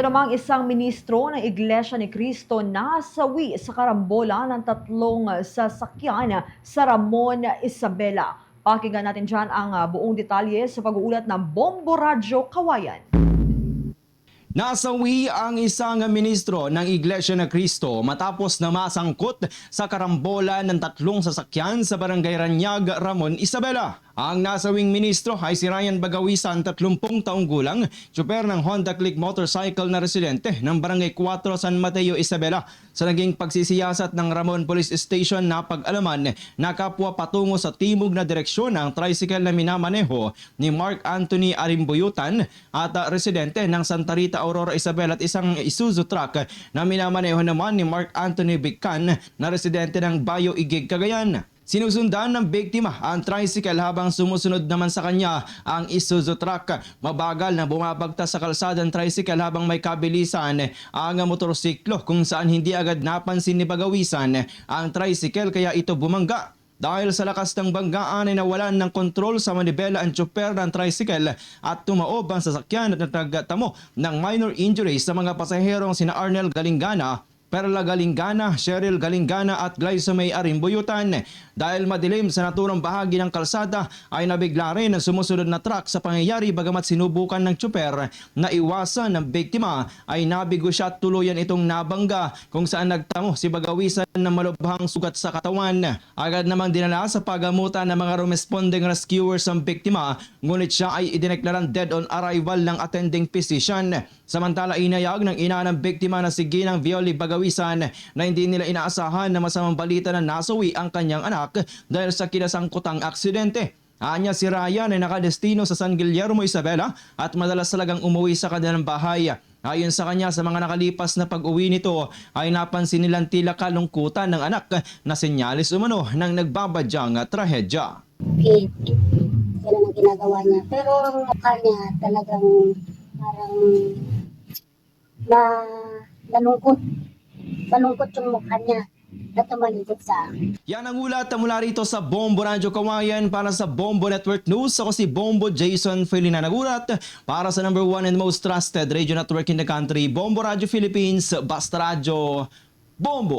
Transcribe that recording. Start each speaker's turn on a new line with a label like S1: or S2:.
S1: Namang isang ministro ng Iglesia ni Cristo nasawi sa karambola ng tatlong sasakyan sa Ramon Isabela. Pakinggan natin dyan ang ah, buong detalye sa pag-uulat ng Bombo Radyo Kawayan.
S2: Nasawi ang isang ministro ng Iglesia na Cristo matapos na masangkot sa karambola ng tatlong sasakyan sa barangay Ranyag, Ramon, Isabela. Ang nasawing ministro ay si Ryan Bagawisan, 30 taong gulang, tsuper ng Honda Click motorcycle na residente ng barangay 4 San Mateo, Isabela. Sa naging pagsisiyasat ng Ramon Police Station na pag-alaman na kapwa patungo sa timog na direksyon ang tricycle na minamaneho ni Mark Anthony Arimbuyutan at residente ng Santa Rita, Aurora, Isabela at isang Isuzu truck na minamaneho naman ni Mark Anthony Biccan na residente ng Bayo Igig, Cagayan. Sinusundan ng biktima ang tricycle habang sumusunod naman sa kanya ang Isuzu truck. Mabagal na bumabagtas sa kalsada ng tricycle habang may kabilisan ang motorsiklo kung saan hindi agad napansin ni Bagawisan ang tricycle kaya ito bumangga. Dahil sa lakas ng banggaan ay nawalan ng kontrol sa manibela ang tsuper ng tricycle at tumaob ang sasakyan at nagtamo ng minor injuries sa mga pasaherong sina Arnel Galingana, Perla Galingana, Cheryl Galingana at Glyza May Arimbuyutan. Dahil madilim sa naturang bahagi ng kalsada ay nabigla rin ang sumusunod na truck sa pangyayari bagamat sinubukan ng tsuper na iwasan ng biktima ay nabigo siya at tuluyan itong nabangga kung saan nagtamo si Bagawisan ng malubhang sugat sa katawan. Agad namang dinala sa pagamutan ng mga responding rescuers ang biktima ngunit siya ay idineklarang dead on arrival ng attending physician. Samantala inayag ng ina ng biktima na si Ginang Violi Bagawisan na hindi nila inaasahan na masamang balita na nasawi ang kanyang anak dahil sa kinasangkutang aksidente. Anya si Ryan ay nakadestino sa San Guillermo, Isabela at madalas talagang umuwi sa kanilang bahay. Ayon sa kanya, sa mga nakalipas na pag-uwi nito ay napansin nilang tila kalungkutan ng anak na senyalis umano ng nagbabadyang trahedya.
S3: Pete. Yan ang ginagawa niya. Pero ang mukha niya talagang parang na nalungkot. Malungkot yung mukha niya na tumalikod sa akin.
S2: Yan ang ulat mula rito sa Bombo Radyo Kawayan para sa Bombo Network News. Ako si Bombo Jason Felina nagulat para sa number one and most trusted radio network in the country, Bombo Radio Philippines, Basta Radio, Bombo!